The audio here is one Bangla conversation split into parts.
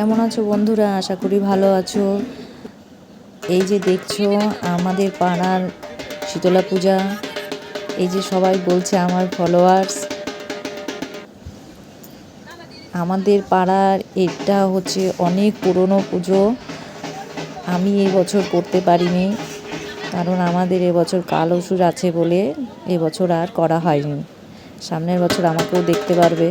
কেমন আছো বন্ধুরা? আশা করি ভালো আছো। এই যে দেখছ, আমাদের পাড়ার শীতলা পূজা। এই যে সবাই বলছে আমার ফলোয়ার্স আমাদের পাড়ার এটা হচ্ছে অনেক পুরনো পুজো। আমি এই বছর করতে পারিনি, কারণ আমাদের এবছর কাল অসুর আছে বলে এবছর আর করা হয়নি। সামনের বছর আমাকেও দেখতে পারবে।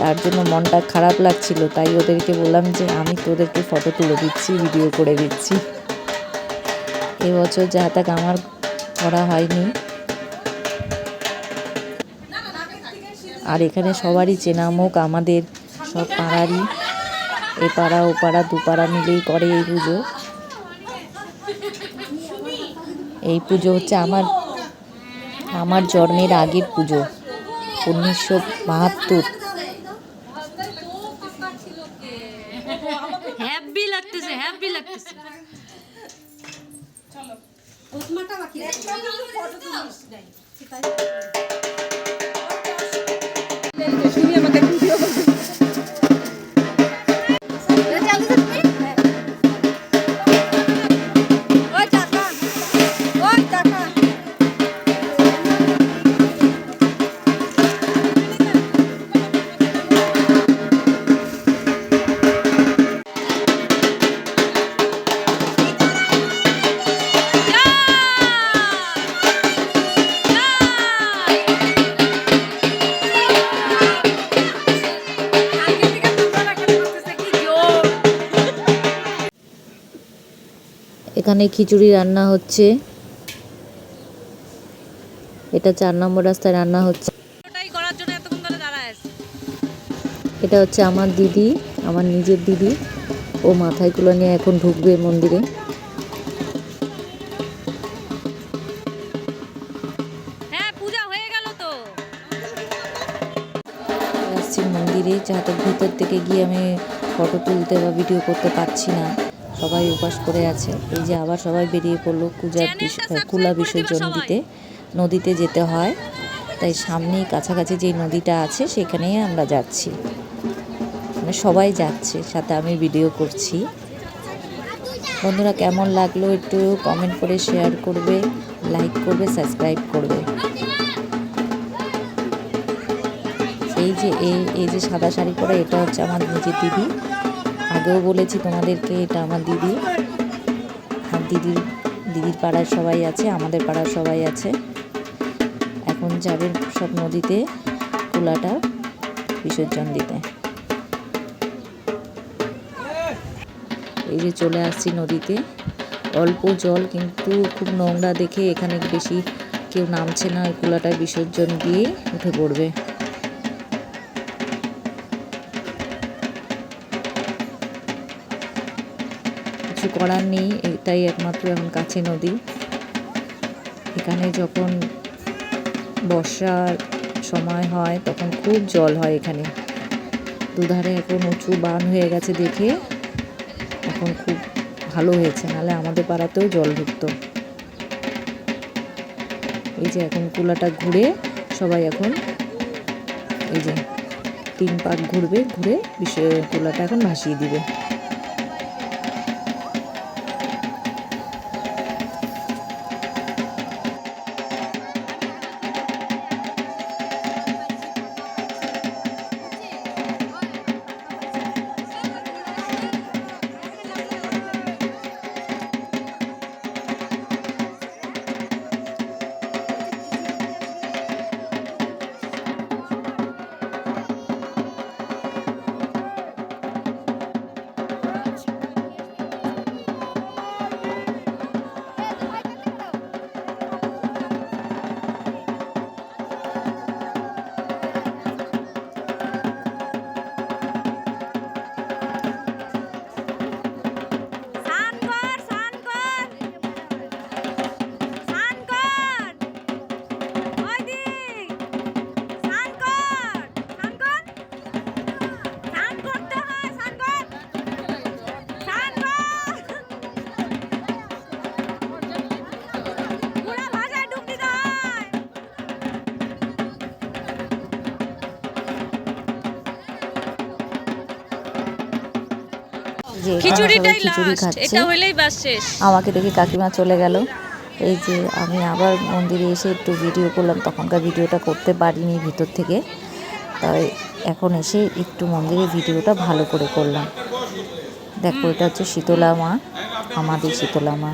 তার জন্য মনটা খারাপ লাগছিল, তাই ওদেরকে বললাম যে আমি তোদেরকে ফটো তুলে দিচ্ছি ভিডিও করে দিচ্ছি। এবছর যা তাক আমার করা হয়নি। আর এখানে সবারই চেনা মুখ আমাদের সব পাড়ারই। এ পাড়া, ও পাড়া, দু পাড়া মিলেই করে এই পুজো। এই পুজো হচ্ছে আমার আমার জন্মের আগের পুজো, উনিশশো বাহাত্তর। হ্যাপি লাগতেছে হ্যাপি লাগতেছে এখানে খিচুড়ি রান্না হচ্ছে। এটা চার নম্বর রাস্তায় রান্না হচ্ছে। এটা হচ্ছে আমার দিদি আমার নিজের দিদি। ও মাথায় তুলে নিয়ে এখন ঢুকবে মন্দিরে। হ্যাঁ গেল তো। আসছি মন্দিরে যাতে ভিতর থেকে গিয়ে আমি ফটো তুলতে বা ভিডিও করতে পারছি না। সবাই উপাস করে আছে। এই যে আবার সবাই বেরিয়ে পড়ল বিস- কুলা বিসর্জন দিতে। নদীতে যেতে হয়। তাই সামনেই কাছাকাছি যে নদীটা আছে সেখানেই আমরা যাচ্ছি। মানে সবাই যাচ্ছে সাথে আমি ভিডিও করছি। বন্ধুরা কেমন লাগল একটু কমেন্ট করে শেয়ার করবে লাইক করবে সাবস্ক্রাইব করবে। এই যে এই এই যে সাদা শাড়ি পরা এটা হচ্ছে আমার নিজের দিদি। আগেও বলেছি তোমাদেরকে, এটা আমার দিদি। আর দিদির দিদির পাড়ার সবাই আছে, আমাদের পাড়ার সবাই আছে। এখন যাবেন সব নদীতে, কুলাটা বিসর্জন দিতে। এই যে চলে আসছি নদীতে। অল্প জল, কিন্তু খুব নোংরা দেখে এখানে বেশি কেউ নামছে না, ওই কুলাটায় বিসর্জন দিয়ে উঠে পড়বে। কিছু করার নেই এটাই একমাত্র এখন কাছে নদী। এখানে যখন বর্ষার সময় হয়, তখন খুব জল হয় এখানে। দুধারে এখন উঁচু বান হয়ে গেছে দেখে এখন খুব ভালো হয়েছে। নাহলে আমাদের পাড়াতেও জল ঢুকতো। এই যে এখন কুলাটা ঘুরে, সবাই এখন এই যে তিন পাক ঘুরবে, ঘুরে বিষয় কুলাটা এখন ভাসিয়ে দিবে। যে খিচুড়িটাই খিচুড়ি খাচ্ছে। এটা হলেই বাস শেষ। আমাকে দেখে কাকিমা চলে গেল। এই যে আমি আবার মন্দিরে এসে একটু ভিডিও করলাম তখনকার ভিডিওটা করতে পারিনি ভিতর থেকে। তাই এখন এসে একটু মন্দিরে ভিডিওটা ভালো করে করলাম। দেখো এটা হচ্ছে শীতলা মা আমাদের শীতলা মা।